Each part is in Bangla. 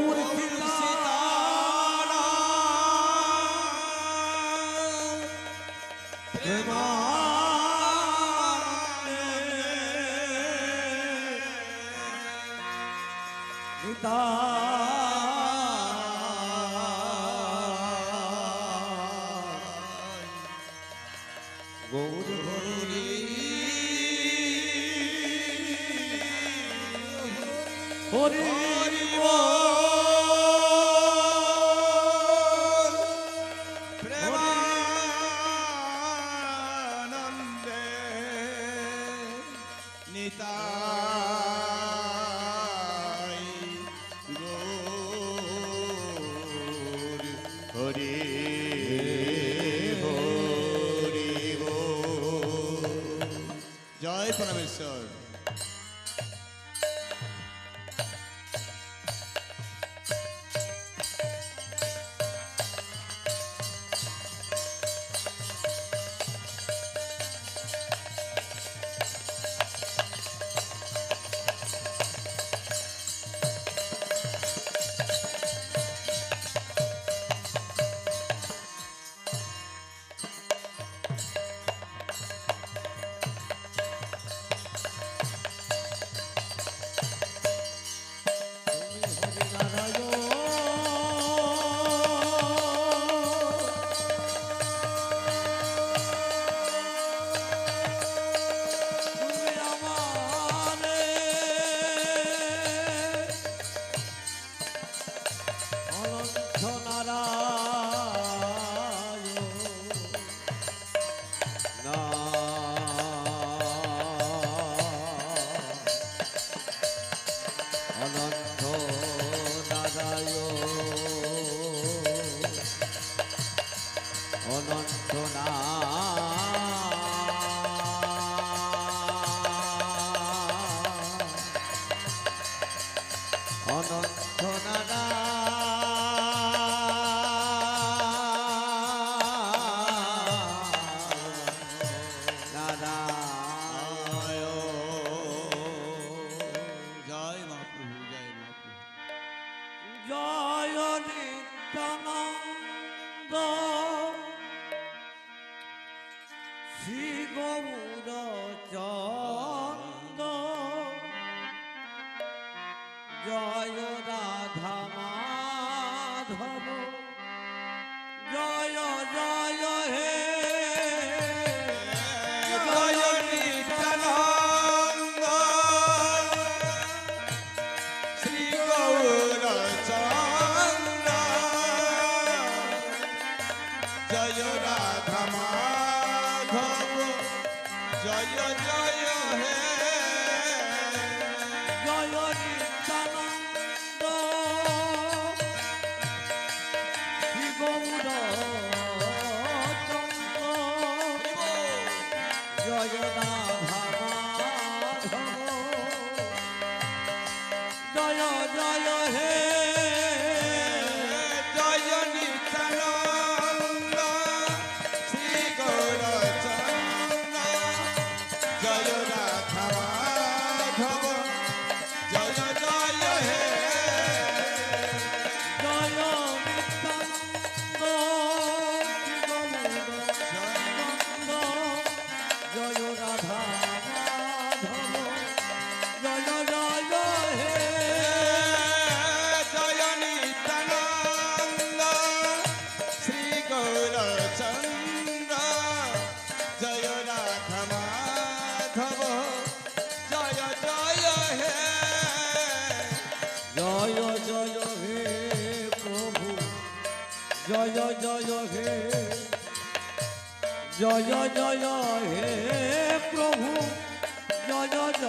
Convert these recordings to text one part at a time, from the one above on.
what it feels like. Hare Hare জয় পরমেশ্বর 一个舞蹈家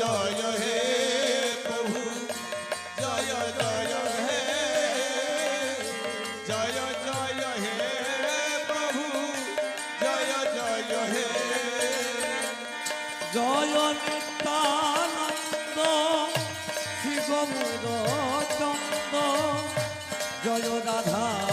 জয় হে প্রভু, জয় জয় হে, জয় জয় হে প্রভু, জয় জয় হে। জয় নিত্যানন্দ শ্রী গৌর চন্দ রাধা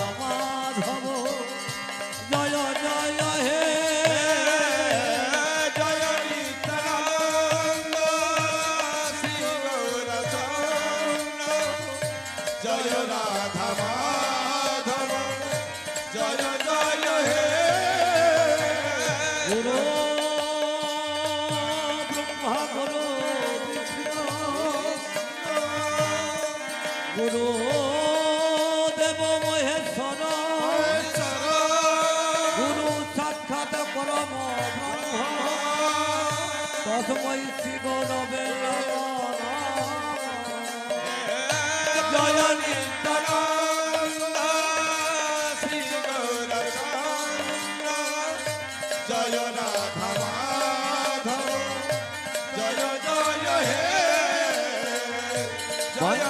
What?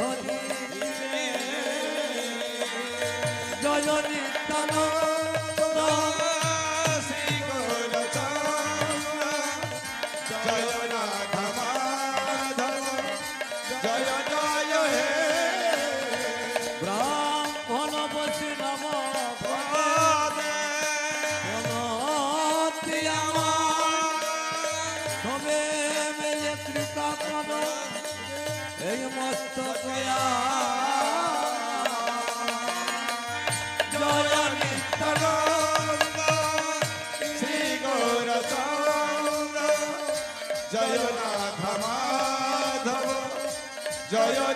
হরি জয়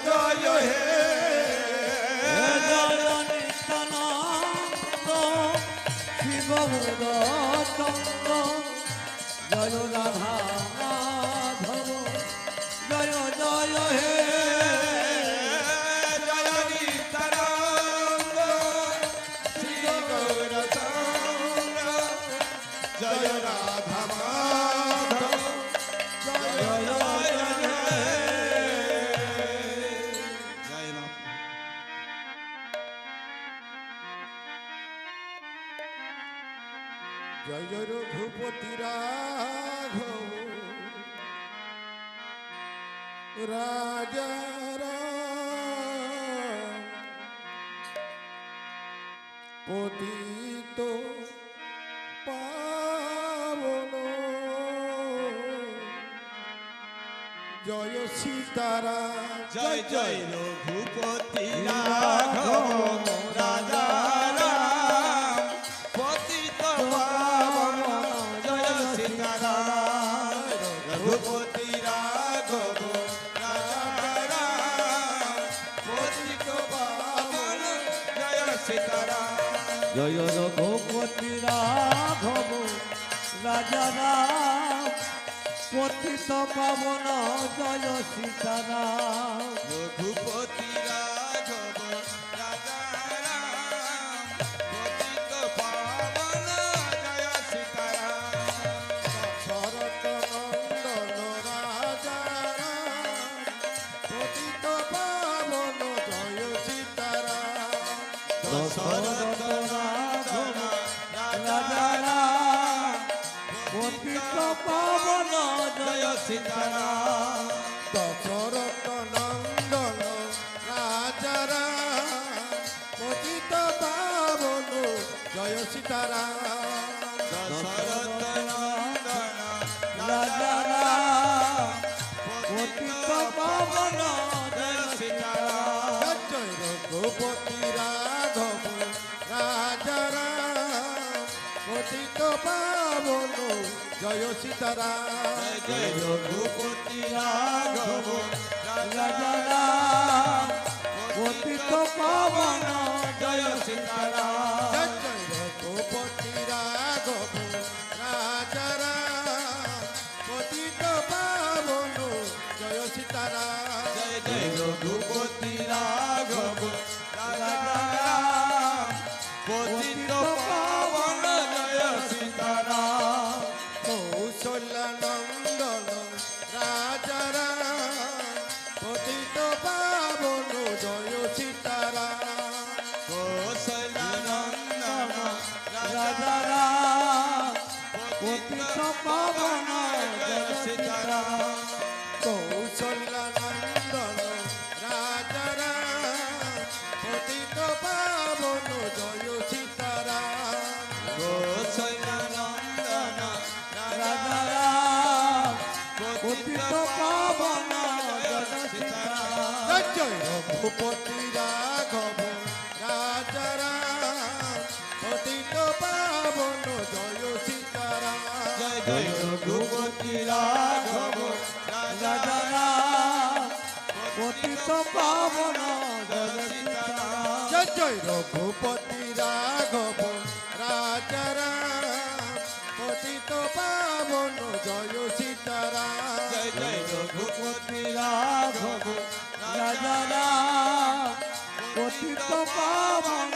જોયો હે શિવ ભગવતો રાધા রাঘ রাঘব রাজা পতিত পাবন জয় সীতারা জয় জয় রঘুপতি রা রাজারা পথিত পাবন জয় সীতারা রঘুপতি সীতারা দশরথ নন্দন রাজা পতিত পাবন জয় সীতারা জয় রঘুপতি রাঘব রাজা পতিত পাবন জয় সীতারাম। জয় রঘুপতি রাঘব রাজা রাম পতিত পাবন জয়। সীতারাম জয় জয়। রঘুপতি রাঘব রাজা রাম পতিত পাবন জয় সীতারাম জয়। জয় রঘুপতি রাঘব রঘুপতি রাঘব রাজা রাম পতিত পাবন জয় সীতারাম। জয় জয় রঘুপতি রাঘব রাজা রাম পতিত পাবন জয় সীতারাম। জয় জয় রঘুপতি রাঘব রাজা রাম পতিত পাবন জয় সীতারাম। জয় জয় রঘুপতি রাঘব রাম পতিত পাবন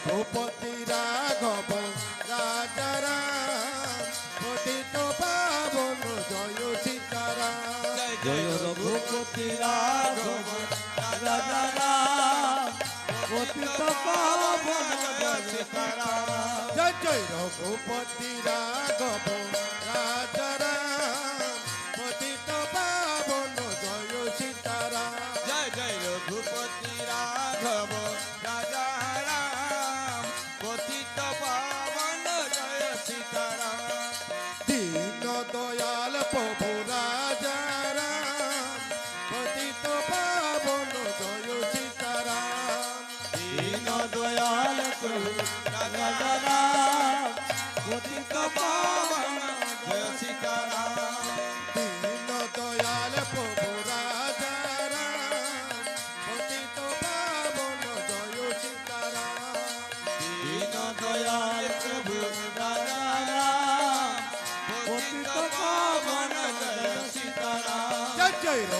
রঘুপতি রাঘব রাজা রাম পতিত পাবন জয় সীতারাম জয় জয় রঘুপতি রাঘব রাজা রাম পতিত পাবন জয় সীতারাম জয় জয় রঘুপতি রাঘব রাজা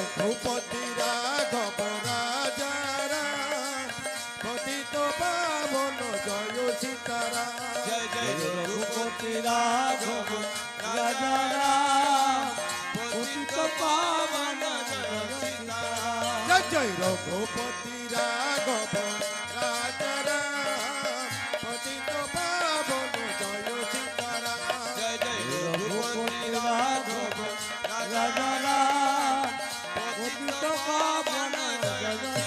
জয় রঘুপতি রাঘব রাজা রাম পতিত পাবন জয় সীতারাম জয় জয় রঘুপতি রাঘব রাজা রাম পতিত পাবন জয় সীতারাম জয় জয় রঘুপতি পাবন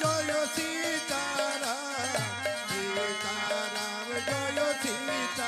জয় সীতারাম সীতারাম জয়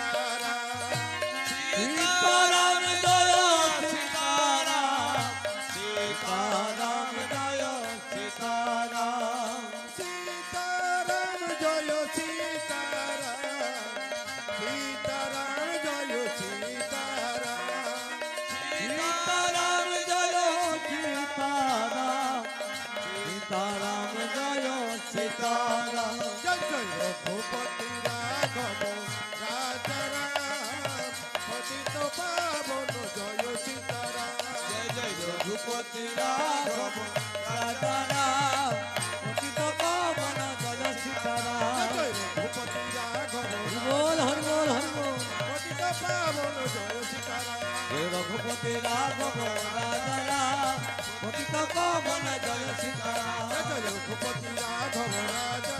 ভূপতি রাঘব রাজা রাম। ভূপিত কমল জয় সীতারাম। জয় ভূপতি রাঘব রাজা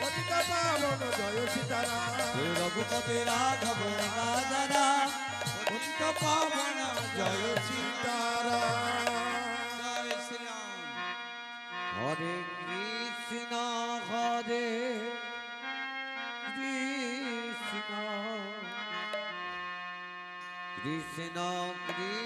পতিত পাবন জয় সীতারাম। রঘুপতি রাঘব রাজা রাম। ভূপিত পাবন জয় সীতারাম। জয় শ্রীরাম। হরে নগরী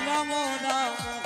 namo namo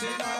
Sinatra.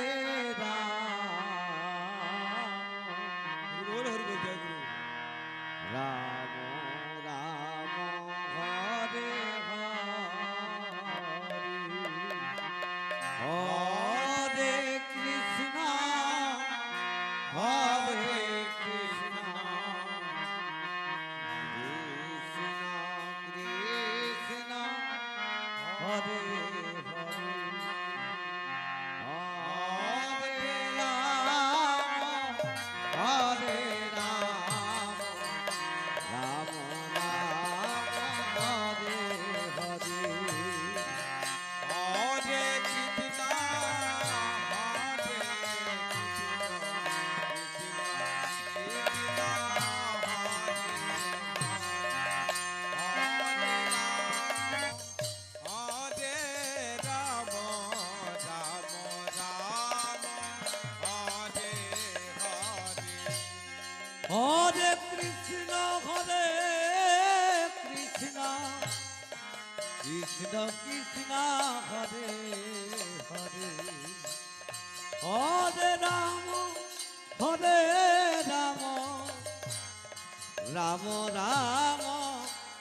Ram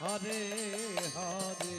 Hare Hare.